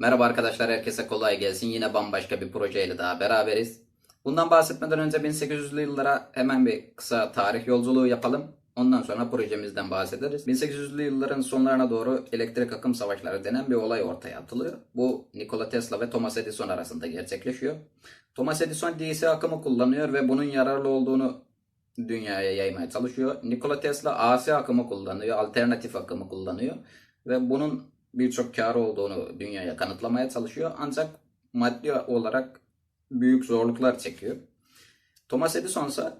Merhaba arkadaşlar, herkese kolay gelsin. Yine bambaşka bir projeyle daha beraberiz. Bundan bahsetmeden önce 1800'lü yıllara hemen bir kısa tarih yolculuğu yapalım. Ondan sonra projemizden bahsederiz. 1800'lü yılların sonlarına doğru elektrik akım savaşları denen bir olay ortaya atılıyor. Bu Nikola Tesla ve Thomas Edison arasında gerçekleşiyor. Thomas Edison DC akımı kullanıyor ve bunun yararlı olduğunu dünyaya yaymaya çalışıyor. Nikola Tesla AC akımı kullanıyor, alternatif akımı kullanıyor ve bunun birçok karı olduğunu dünyaya kanıtlamaya çalışıyor. Ancak maddi olarak büyük zorluklar çekiyor. Thomas Edison ise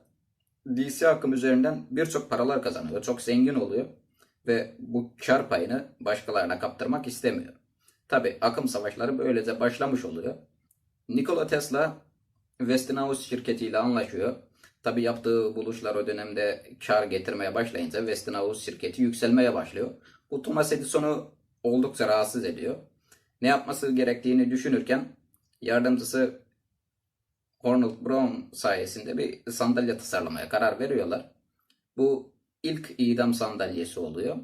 DC akım üzerinden birçok paralar kazanıyor. Çok zengin oluyor ve bu kar payını başkalarına kaptırmak istemiyor. Tabi akım savaşları böylece başlamış oluyor. Nikola Tesla Westinghouse şirketiyle anlaşıyor. Tabi yaptığı buluşlar o dönemde kar getirmeye başlayınca Westinghouse şirketi yükselmeye başlıyor. Bu Thomas Edison'u oldukça rahatsız ediyor. Ne yapması gerektiğini düşünürken yardımcısı Arnold Brown sayesinde bir sandalye tasarlamaya karar veriyorlar. Bu ilk idam sandalyesi oluyor.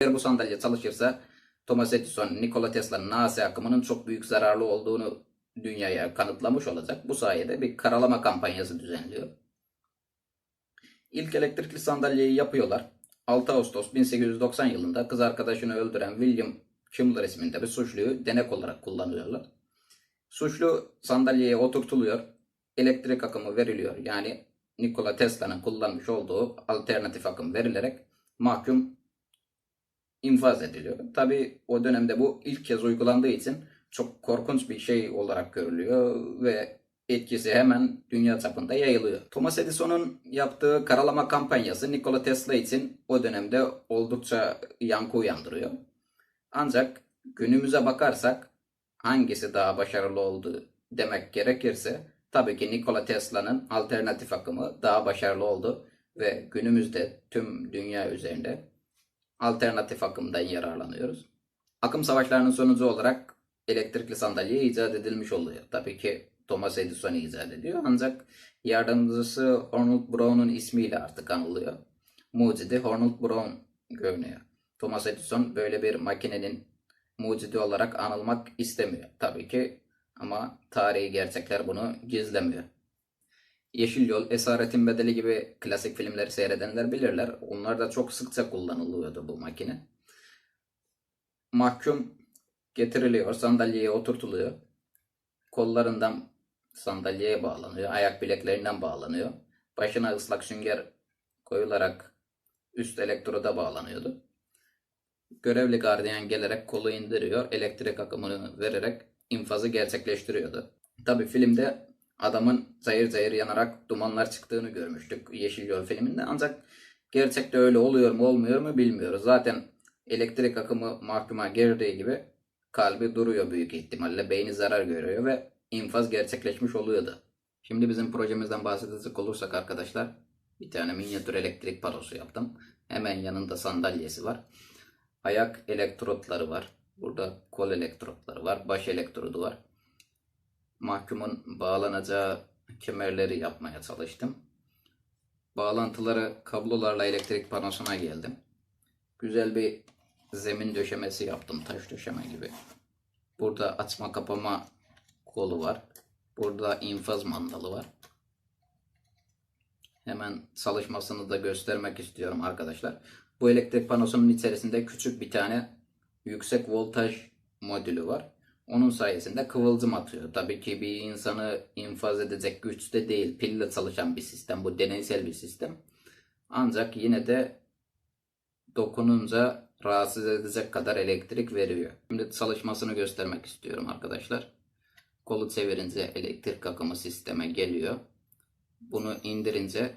Eğer bu sandalye çalışırsa Thomas Edison, Nikola Tesla'nın AC akımının çok büyük zararlı olduğunu dünyaya kanıtlamış olacak. Bu sayede bir karalama kampanyası düzenliyor. İlk elektrikli sandalyeyi yapıyorlar. 6 Ağustos 1890 yılında kız arkadaşını öldüren William Kimball isminde bir suçluyu denek olarak kullanıyorlar. Suçlu sandalyeye oturtuluyor. Elektrik akımı veriliyor. Yani Nikola Tesla'nın kullanmış olduğu alternatif akım verilerek mahkum infaz ediliyor. Tabi o dönemde bu ilk kez uygulandığı için çok korkunç bir şey olarak görülüyor ve etkisi hemen dünya çapında yayılıyor. Thomas Edison'un yaptığı karalama kampanyası Nikola Tesla için o dönemde oldukça yankı uyandırıyor. Ancak günümüze bakarsak hangisi daha başarılı oldu demek gerekirse tabii ki Nikola Tesla'nın alternatif akımı daha başarılı oldu ve günümüzde tüm dünya üzerinde alternatif akımdan yararlanıyoruz. Akım savaşlarının sonucu olarak elektrikli sandalye icat edilmiş oluyor. Tabii ki Thomas Edison icat ediyor ancak yardımcısı Arnold Brown'un ismiyle artık anılıyor. Mucidi Arnold Brown görünüyor. Thomas Edison böyle bir makinenin mucidi olarak anılmak istemiyor. Tabii ki ama tarihi gerçekler bunu gizlemiyor. Yeşil Yol, Esaretin Bedeli gibi klasik filmleri seyredenler bilirler. Onlar da çok sıkça kullanılıyordu bu makine. Mahkum getiriliyor, sandalyeye oturtuluyor. Kollarından sandalyeye bağlanıyor, ayak bileklerinden bağlanıyor. Başına ıslak sünger koyularak üst elektroda bağlanıyordu. Görevli gardiyan gelerek kolu indiriyor, elektrik akımını vererek infazı gerçekleştiriyordu. Tabi filmde adamın zayır zayır yanarak dumanlar çıktığını görmüştük Yeşil Yol filminde ancak gerçekte öyle oluyor mu olmuyor mu bilmiyoruz. Zaten elektrik akımı mahkuma girdiği gibi kalbi duruyor büyük ihtimalle, beyni zarar görüyor ve infaz gerçekleşmiş oluyordu. Şimdi bizim projemizden bahsedecek olursak arkadaşlar bir tane minyatür elektrik panosu yaptım. Hemen yanında sandalyesi var. Ayak elektrotları var. Burada kol elektrotları var. Baş elektrodu var. Mahkumun bağlanacağı kemerleri yapmaya çalıştım. Bağlantıları kablolarla elektrik panosuna geldim. Güzel bir zemin döşemesi yaptım. Taş döşeme gibi. Burada açma kapama kolu var. Burada infaz mandalı var. Hemen çalışmasını da göstermek istiyorum arkadaşlar. Bu elektrik panosunun içerisinde küçük bir tane yüksek voltaj modülü var. Onun sayesinde kıvılcım atıyor. Tabii ki bir insanı infaz edecek güçte değil. Pille çalışan bir sistem. Bu deneysel bir sistem. Ancak yine de dokununca rahatsız edecek kadar elektrik veriyor. Şimdi çalışmasını göstermek istiyorum arkadaşlar. Kolu çevirince elektrik akımı sisteme geliyor. Bunu indirince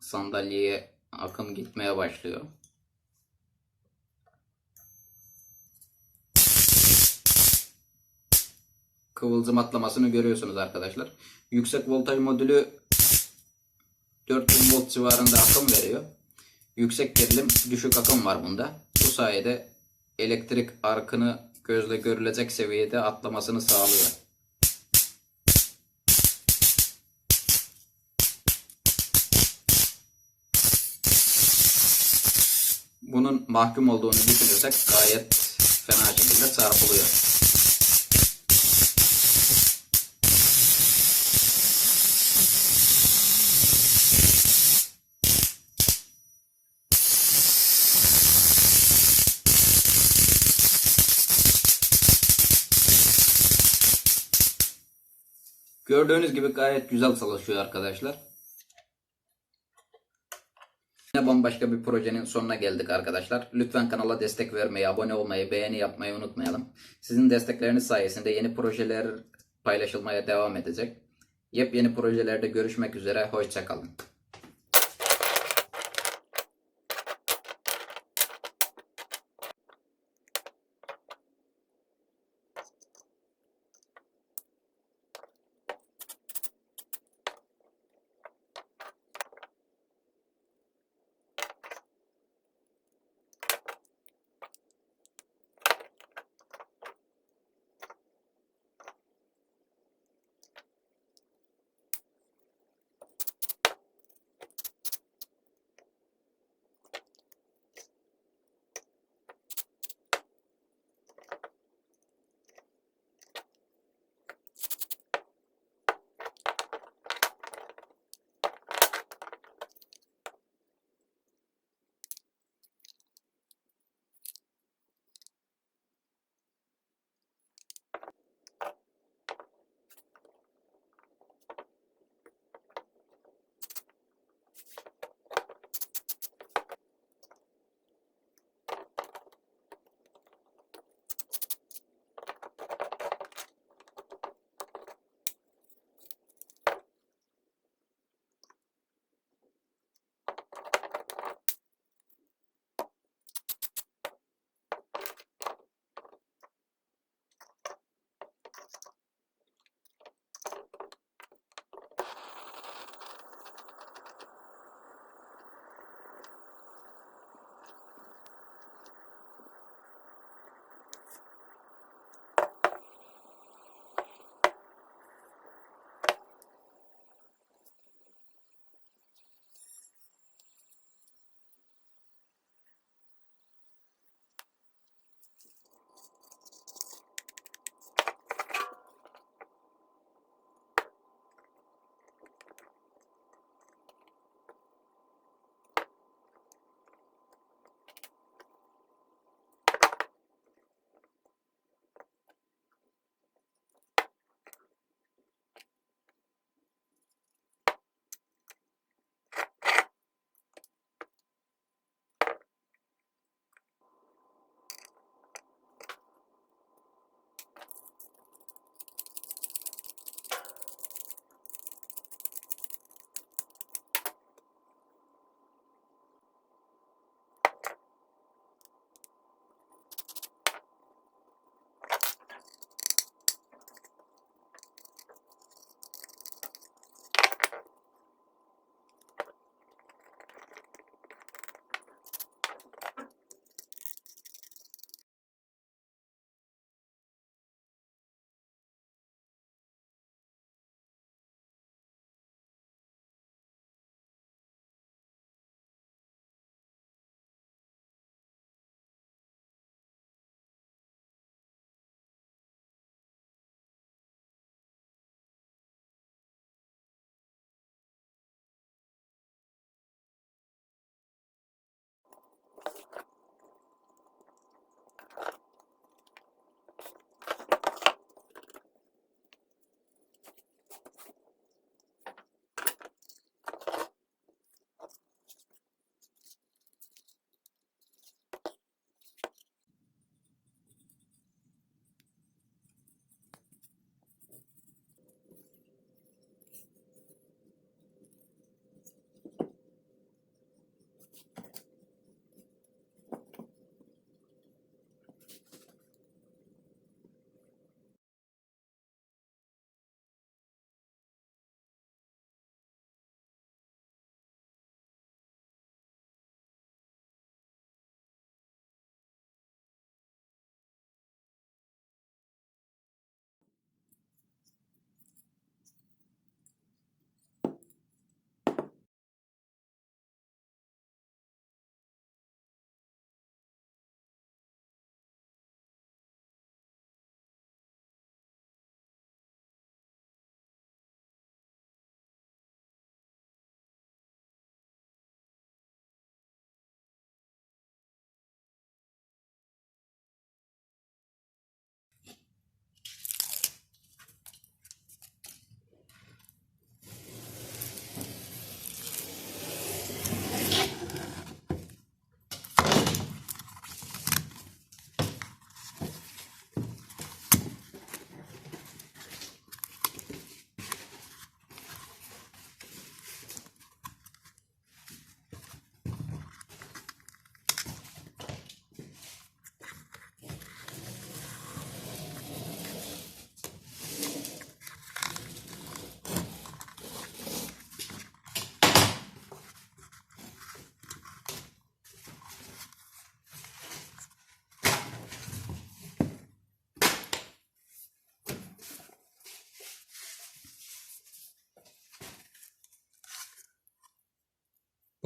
sandalyeye akım gitmeye başlıyor. Kıvılcım atlamasını görüyorsunuz arkadaşlar. Yüksek voltaj modülü 4000 volt civarında akım veriyor. Yüksek gerilim, düşük akım var bunda. Bu sayede elektrik arkını gözle görülecek seviyede atlamasını sağlıyor. bunun mahkum olduğunu düşünürsek gayet fena şekilde çarpılıyor. Gördüğünüz gibi gayet güzel çalışıyor arkadaşlar. Yine bambaşka bir projenin sonuna geldik arkadaşlar. Lütfen kanala destek vermeyi, abone olmayı, beğeni yapmayı unutmayalım. Sizin destekleriniz sayesinde yeni projeler paylaşılmaya devam edecek. Yepyeni projelerde görüşmek üzere. Hoşçakalın.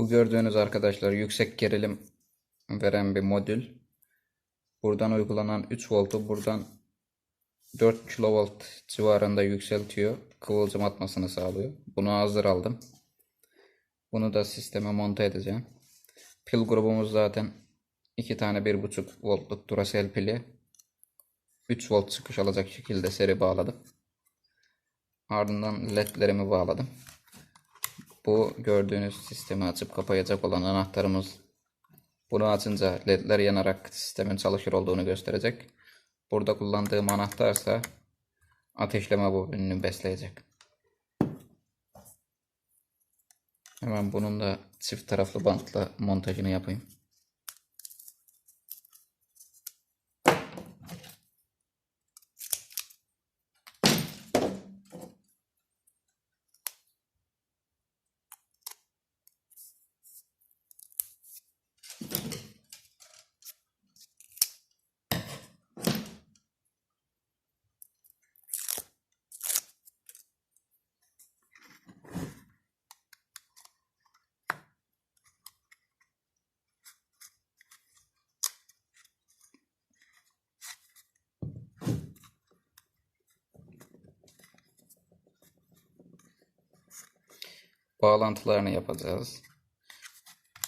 Bu gördüğünüz arkadaşlar yüksek gerilim veren bir modül. Buradan uygulanan 3 voltu buradan 4 kilovolt civarında yükseltiyor. Kıvılcım atmasını sağlıyor. Bunu hazır aldım. Bunu da sisteme monte edeceğim. Pil grubumuz zaten 2 tane 1.5 voltluk Duracell pili 3 volt çıkış alacak şekilde seri bağladım. Ardından ledlerimi bağladım. Bu gördüğünüz sistemi açıp kapayacak olan anahtarımız. Bunu açınca ledler yanarak sistemin çalışır olduğunu gösterecek. Burada kullandığım anahtarsa ateşleme bobinini besleyecek. Hemen bunun da çift taraflı bantla montajını yapayım. Bağlantılarını yapacağız.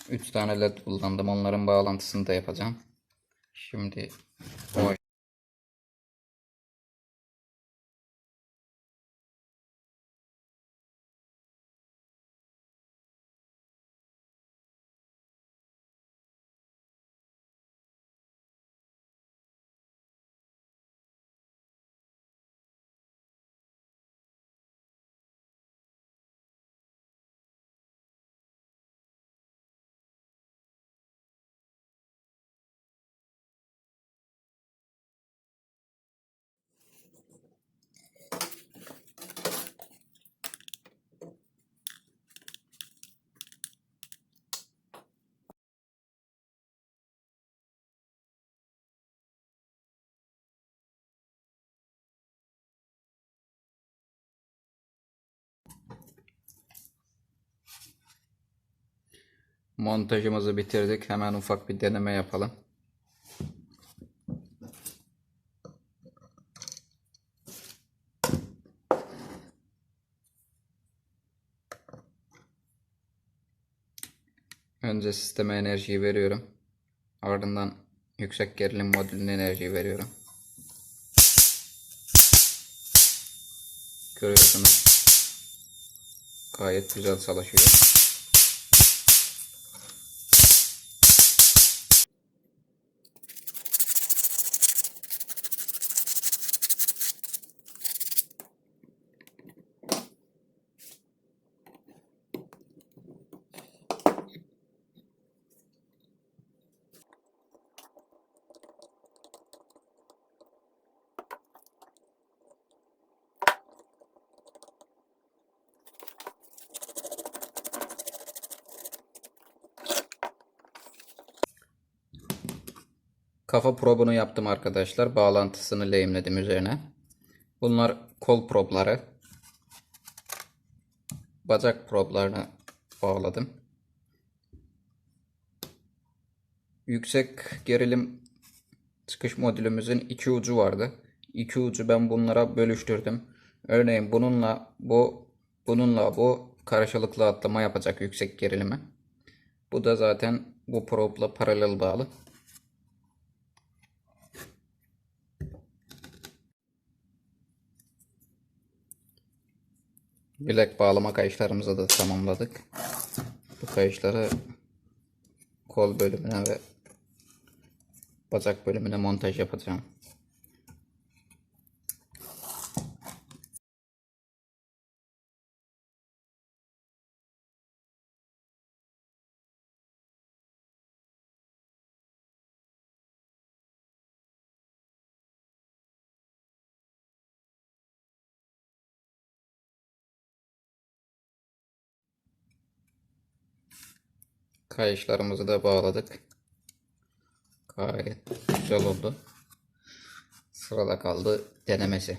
3 tane led kullandım. Onların bağlantısını da yapacağım. Şimdi o montajımızı bitirdik. Hemen ufak bir deneme yapalım. Önce sisteme enerjiyi veriyorum. Ardından yüksek gerilim modülüne enerjiyi veriyorum. Görüyorsunuz. Gayet güzel çalışıyor. Kafa probunu yaptım arkadaşlar. Bağlantısını lehimledim üzerine. Bunlar kol probları. Bacak problarını bağladım. Yüksek gerilim çıkış modülümüzün iki ucu vardı. İki ucu ben bunlara bölüştürdüm. Örneğin bununla bu, bununla bu karşılıklı atlama yapacak yüksek gerilimi. Bu da zaten bu probla paralel bağlı. Bilek bağlama kayışlarımızı da tamamladık. Bu kayışları kol bölümüne ve bacak bölümüne montaj yapacağım. Kayışlarımızı da bağladık. Gayet güzel oldu. Sırada kaldı denemesi.